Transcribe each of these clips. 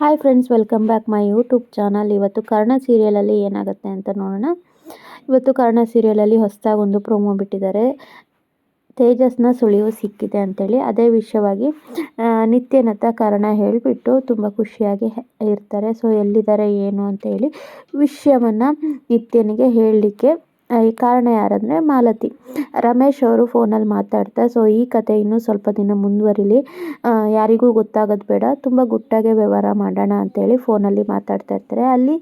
Hi friends welcome back my YouTube channel ಇವತ್ತು ಕರ್ಣ ಸೀರಿಯಲಲ್ಲಿ ಏನಾಗುತ್ತೆ ಅಂತ ನೋಡೋಣ. ಇವತ್ತು ಕರ್ಣ ಸೀರಿಯಲಲ್ಲಿ ಹೊಸದಾಗಿ ಒಂದು ಪ್ರೋಮೋ ಬಿಟ್ಟಿದ್ದಾರೆ. ತೇಜಸ್ನ ಸುಳಿವು ಸಿಕ್ಕಿದೆ ಅಂತೇಳಿ. ಅದೇ ವಿಷಯವಾಗಿ ನಿತ್ಯನತ್ತ ಕಾರಣ ಹೇಳಿಬಿಟ್ಟು ತುಂಬ ಖುಷಿಯಾಗಿ ಇರ್ತಾರೆ. ಸೊ ಎಲ್ಲಿದ್ದಾರೆ, ಏನು ಅಂತ ಹೇಳಿ ವಿಷಯವನ್ನು ನಿತ್ಯನಿಗೆ ಹೇಳಲಿಕ್ಕೆ ಈ ಕಾರಣ ಯಾರಂದರೆ ಮಾಲತಿ. ರಮೇಶ್ ಅವರು ಫೋನಲ್ಲಿ ಮಾತಾಡ್ತಾ ಸೊ ಈ ಕತೆ ಇನ್ನೂ ಸ್ವಲ್ಪ ದಿನ ಮುಂದುವರಿಲಿ. ಯಾರಿಗೂ ಗೊತ್ತಾಗೋದು ಬೇಡ. ತುಂಬ ಗುಟ್ಟಾಗೆ ವ್ಯವಹಾರ ಮಾಡೋಣ ಅಂತೇಳಿ ಫೋನಲ್ಲಿ ಮಾತಾಡ್ತಾ ಇರ್ತಾರೆ. ಅಲ್ಲಿ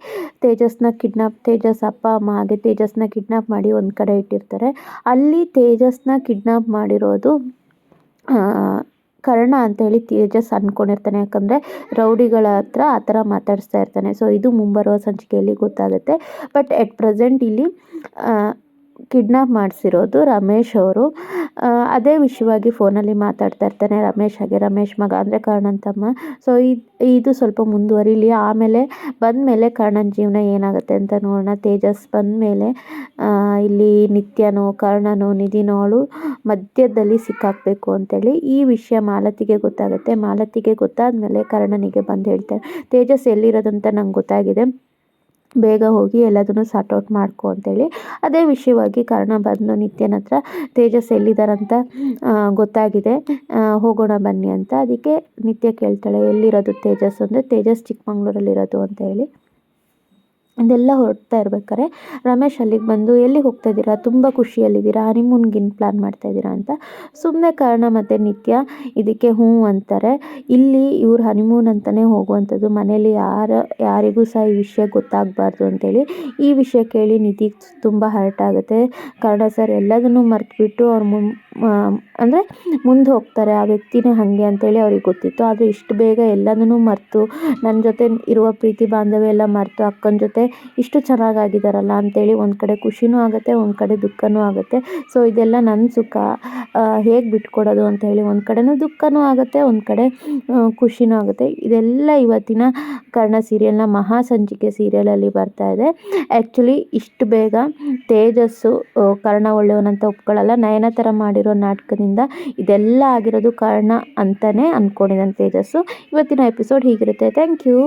ತೇಜಸ್ನ ಕಿಡ್ನಾಪ್, ತೇಜಸ್ ಅಪ್ಪ, ಅಮ್ಮ ಹಾಗೆ ತೇಜಸ್ನ ಕಿಡ್ನಾಪ್ ಮಾಡಿ ಒಂದು ಕಡೆ ಇಟ್ಟಿರ್ತಾರೆ. ಅಲ್ಲಿ ತೇಜಸ್ನ ಕಿಡ್ನಾಪ್ ಮಾಡಿರೋದು ಕರ್ಣ ಅಂತೇಳಿ ತೇಜಸ್ ಅಂದ್ಕೊಂಡಿರ್ತಾನೆ ಯಾಕಂದರೆ ರೌಡಿಗಳ ಹತ್ರ ಆ ಥರ ಮಾತಾಡಿಸ್ತಾ ಇರ್ತಾನೆ. ಸೊ ಇದು ಮುಂಬರುವ ಸಂಚಿಕೆಯಲ್ಲಿ ಗೊತ್ತಾಗುತ್ತೆ. ಬಟ್ ಎಟ್ ಪ್ರೆಸೆಂಟ್ ಇಲ್ಲಿ ಕಿಡ್ನಾಪ್ ಮಾಡಿಸಿರೋದು ರಮೇಶ್ ಅವರು. ಅದೇ ವಿಷಯವಾಗಿ ಫೋನಲ್ಲಿ ಮಾತಾಡ್ತಾ ಇರ್ತಾನೆ ರಮೇಶ್ ಹಾಗೆ. ರಮೇಶ್ ಮಗ ಅಂದರೆ ಕರ್ಣನ್ ತಮ್ಮ ಸೊ ಇದು ಸ್ವಲ್ಪ ಮುಂದುವರಿಲಿ. ಆಮೇಲೆ ಬಂದಮೇಲೆ ಕರ್ಣನ್ ಜೀವನ ಏನಾಗುತ್ತೆ ಅಂತ ನೋಡೋಣ. ತೇಜಸ್ ಬಂದಮೇಲೆ ಇಲ್ಲಿ ನಿತ್ಯನೋ, ಕರ್ಣನೋ, ನಿಧಿನೋಳು ಮಧ್ಯದಲ್ಲಿ ಸಿಕ್ಕಾಕಬೇಕು ಅಂತೇಳಿ ಈ ವಿಷಯ ಮಾಲತಿಗೆ ಗೊತ್ತಾಗುತ್ತೆ. ಮಾಲತಿಗೆ ಗೊತ್ತಾದಮೇಲೆ ಕರ್ಣನಿಗೆ ಬಂದು ಹೇಳ್ತಾರೆ, ತೇಜಸ್ ಎಲ್ಲಿರೋದಂತ ನಂಗೆ ಗೊತ್ತಾಗಿದೆ. ಬೇಗ ಹೋಗಿ ಎಲ್ಲದನ್ನು ಸಾರ್ಟ್ ಔಟ್ ಮಾಡ್ಕೊ ಅಂತೇಳಿ. ಅದೇ ವಿಷಯವಾಗಿ ಕರ್ಣ ಬಂದು ನಿತ್ಯನ ಹತ್ರ, ತೇಜಸ್ ಎಲ್ಲಿದ್ದಾರಂತ ಗೊತ್ತಾಗಿದೆ. ಹೋಗೋಣ ಬನ್ನಿ ಅಂತ. ಅದಕ್ಕೆ ನಿತ್ಯ ಕೇಳ್ತಾಳೆ, ಎಲ್ಲಿರೋದು ತೇಜಸ್? ಅಂದರೆ, ತೇಜಸ್ ಚಿಕ್ಕಮಂಗ್ಳೂರಲ್ಲಿರೋದು ಅಂತ ಹೇಳಿ. ಇದೆಲ್ಲ ಹೊರಡ್ತಾ ಇರ್ಬೇಕಾದ್ರೆ ರಮೇಶ್ ಅಲ್ಲಿಗೆ ಬಂದು ಎಲ್ಲಿಗೆ ಹೋಗ್ತಾ ಇದ್ದೀರಾ? ತುಂಬ ಖುಷಿಯಲ್ಲಿದ್ದೀರಾ? ಹನಿಮೂನ್ಗಿನ್ ಪ್ಲ್ಯಾನ್ ಮಾಡ್ತಾ ಇದ್ದೀರಾ ಅಂತ. ಸುಮ್ಮನೆ ಕಾರಣ ಮತ್ತು ನಿತ್ಯ ಇದಕ್ಕೆ ಹ್ಞೂ ಅಂತಾರೆ. ಇಲ್ಲಿ ಇವ್ರು ಹನಿಮೂನ್ ಅಂತಲೇ ಹೋಗುವಂಥದ್ದು. ಮನೇಲಿ ಯಾರು, ಯಾರಿಗೂ ಸಹ ಈ ವಿಷಯ ಗೊತ್ತಾಗಬಾರ್ದು ಅಂತೇಳಿ ಈ ವಿಷಯ ಕೇಳಿ ನಿಧಿಗೆ ತುಂಬ ಹರ್ಟ್ ಆಗುತ್ತೆ. ಕಾರಣ ಸರ್ ಎಲ್ಲದನ್ನು ಮರೆತುಬಿಟ್ಟು ಅವ್ರ ಮುನ್ ಅಂದರೆ ಮುಂದೆ ಹೋಗ್ತಾರೆ. ಆ ವ್ಯಕ್ತಿನೇ ಹಾಗೆ ಅಂತೇಳಿ ಅವ್ರಿಗೆ ಗೊತ್ತಿತ್ತು. ಆದರೆ ಇಷ್ಟು ಬೇಗ ಎಲ್ಲದನ್ನೂ ಮರೆತು ನನ್ನ ಜೊತೆ ಇರುವ ಪ್ರೀತಿ ಬಾಂಧವ್ಯ ಎಲ್ಲ ಮರೆತು, ಅಕ್ಕನ ಜೊತೆ ಇಷ್ಟು ಚೆನ್ನಾಗಾಗಿದ್ದಾರಲ್ಲ ಅಂತೇಳಿ ಒಂದು ಕಡೆ ಖುಷಿನೂ ಆಗುತ್ತೆ, ಒಂದು ಕಡೆ ದುಃಖನೂ ಆಗುತ್ತೆ. ಸೊ ಇದೆಲ್ಲ ನನ್ನ ಸುಖ. ಹೇಗೆ ಬಿಟ್ಕೊಡೋದು ಅಂತ ಹೇಳಿ ಒಂದು ಕಡೆನೂ ದುಃಖನೂ ಆಗುತ್ತೆ, ಒಂದು ಕಡೆ ಖುಷಿನೂ ಆಗುತ್ತೆ. ಇದೆಲ್ಲ ಇವತ್ತಿನ ಕರ್ಣ ಸೀರಿಯಲ್ನ ಮಹಾ ಸಂಚಿಕೆ ಸೀರಿಯಲಲ್ಲಿ ಬರ್ತಾ ಇದೆ. ಆ್ಯಕ್ಚುಲಿ ಇಷ್ಟು ಬೇಗ ತೇಜಸ್ಸು ಕರ್ಣ ಒಳ್ಳೆಯವನಂತ ಒಪ್ಕೊಳ್ಳಲ್ಲ ನಯನತರ ಮಾಡಿರೋ ನಾಟಕದಿಂದ ಇದೆಲ್ಲ ಆಗಿರೋದು ಕರ್ಣ ಅಂತಲೇ ಅಂದ್ಕೊಂಡಿದ್ದಾನೆ ತೇಜಸ್ಸು. ಇವತ್ತಿನ ಎಪಿಸೋಡ್ ಹೀಗಿರುತ್ತೆ. Thank you